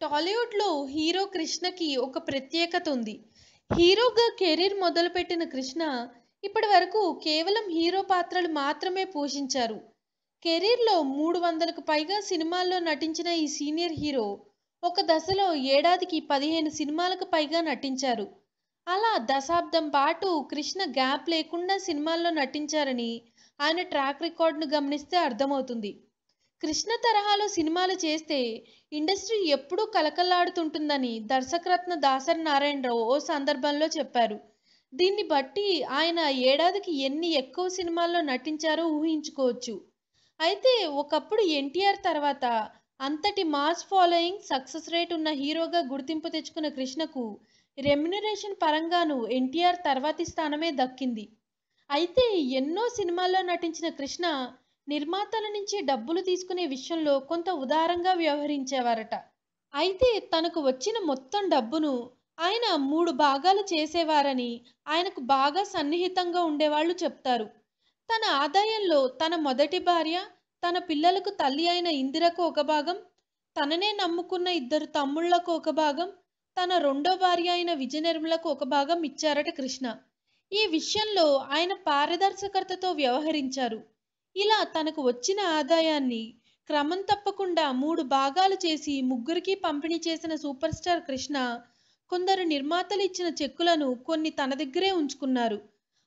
టాలీవుడ్లో హీరో కృష్ణకి ఒక ప్రత్యేకత ఉంది. హీరోగా కెరీర్ మొదలుపెట్టిన కృష్ణ ఇప్పటి వరకు కేవలం హీరో పాత్రలు మాత్రమే పోషించారు. కెరీర్లో మూడు వందలకు పైగా సినిమాల్లో నటించిన ఈ సీనియర్ హీరో ఒక దశలో ఏడాదికి పదిహేను సినిమాలకు పైగా నటించారు. అలా దశాబ్దం పాటు కృష్ణ గ్యాప్ లేకుండా సినిమాల్లో నటించారని ఆయన ట్రాక్ రికార్డును గమనిస్తే అర్థమవుతుంది. కృష్ణ తరహాలో సినిమాలు చేస్తే ఇండస్ట్రీ ఎప్పుడూ కలకల్లాడుతుంటుందని దర్శకరత్న దాసరి నారాయణరావు ఓ సందర్భంలో చెప్పారు. దీన్ని బట్టి ఆయన ఏడాదికి ఎన్ని ఎక్కువ సినిమాల్లో నటించారో ఊహించుకోవచ్చు. అయితే ఒకప్పుడు ఎన్టీఆర్ తర్వాత అంతటి మాస్ ఫాలోయింగ్ సక్సెస్ రేట్ ఉన్న హీరోగా గుర్తింపు తెచ్చుకున్న కృష్ణకు రెమ్యునరేషన్ పరంగాను ఎన్టీఆర్ తర్వాతి స్థానమే దక్కింది. అయితే ఎన్నో సినిమాల్లో నటించిన కృష్ణ నిర్మాతల నుంచి డబ్బులు తీసుకునే విషయంలో కొంత ఉదారంగా వ్యవహరించేవారట. అయితే తనకు వచ్చిన మొత్తం డబ్బును ఆయన మూడు భాగాలు చేసేవారని ఆయనకు బాగా సన్నిహితంగా ఉండేవాళ్ళు చెప్తారు. తన ఆదాయంలో తన మొదటి భార్య తన పిల్లలకు తల్లి అయిన ఇందిరకు ఒక భాగం తననే నమ్ముకున్న ఇద్దరు తమ్ముళ్ళకు ఒక భాగం తన రెండో భార్య అయిన విజయనిర్మలకు ఒక భాగం ఇచ్చారట కృష్ణ. ఈ విషయంలో ఆయన పారదర్శకతతో వ్యవహరించారు. ఇలా తనకు వచ్చిన ఆదాయాన్ని క్రమం తప్పకుండా మూడు భాగాలు చేసి ముగ్గురికి పంపిణీ చేసిన సూపర్ స్టార్ కృష్ణ కొందరు నిర్మాతలు ఇచ్చిన చెక్కులను కొన్ని తన దగ్గరే ఉంచుకున్నారు.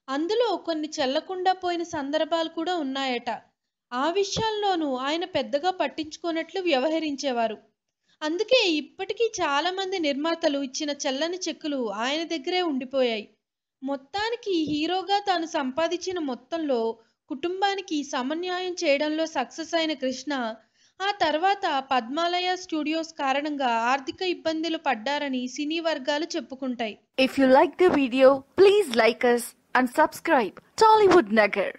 అందులో కొన్ని చెల్లకుండా పోయిన సందర్భాలు కూడా ఉన్నాయట. ఆ విషయాల్లోనూ ఆయన పెద్దగా పట్టించుకోనట్లు వ్యవహరించేవారు. అందుకే ఇప్పటికీ చాలా మంది నిర్మాతలు ఇచ్చిన చెల్లని చెక్కులు ఆయన దగ్గరే ఉండిపోయాయి. మొత్తానికి హీరోగా తాను సంపాదించిన మొత్తంలో కుటుంబానికి సమన్యాయం చేయడంలో సక్సెస్ అయిన కృష్ణ ఆ తర్వాత పద్మాలయ స్టూడియోస్ కారణంగా ఆర్థిక ఇబ్బందులు పడ్డారని సినీ వర్గాలు చెప్పుకుంటాయి. If you like the video please like us and subscribe Tollywood Nagar